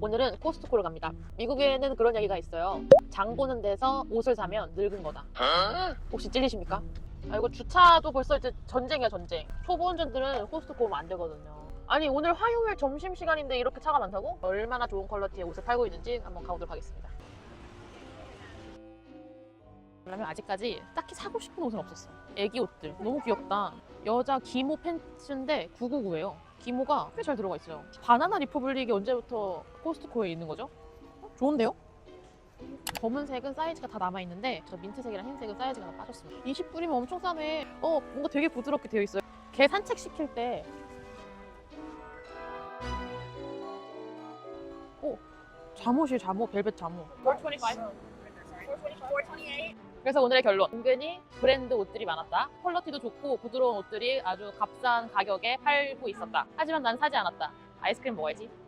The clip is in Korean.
오늘은 코스트코를 갑니다. 미국에는 그런 얘기가 있어요. 장 보는 데서 옷을 사면 늙은 거다. 혹시 찔리십니까? 아, 이거 주차도 벌써 이제 전쟁이야, 전쟁. 초보 운전들은 코스트코 오면 안 되거든요. 아니, 오늘 화요일 점심 시간인데 이렇게 차가 많다고? 얼마나 좋은 퀄러티의 옷을 팔고 있는지 한번 가보도록 하겠습니다. 그러면 아직까지 딱히 사고 싶은 옷은 없었어. 애기 옷들. 너무 귀엽다. 여자 기모 팬츠인데 999예요. 기모가 꽤 잘 들어가 있어요. 바나나 리퍼블릭이 언제부터 코스트코에 있는 거죠? 어, 좋은데요? 검은색은 사이즈가 다 남아있는데 저 민트색이랑 흰색은 사이즈가 다 빠졌습니다. 20불이면 엄청 싸네. 어, 뭔가 되게 부드럽게 되어 있어요. 개 산책시킬 때 오, 잠옷이 잠옷, 벨벳 잠옷. 425. 그래서 오늘의 결론. 은근히 브랜드 옷들이 많았다. 퀄러티도 좋고 부드러운 옷들이 아주 값싼 가격에 팔고 있었다. 하지만 난 사지 않았다. 아이스크림 먹어야지.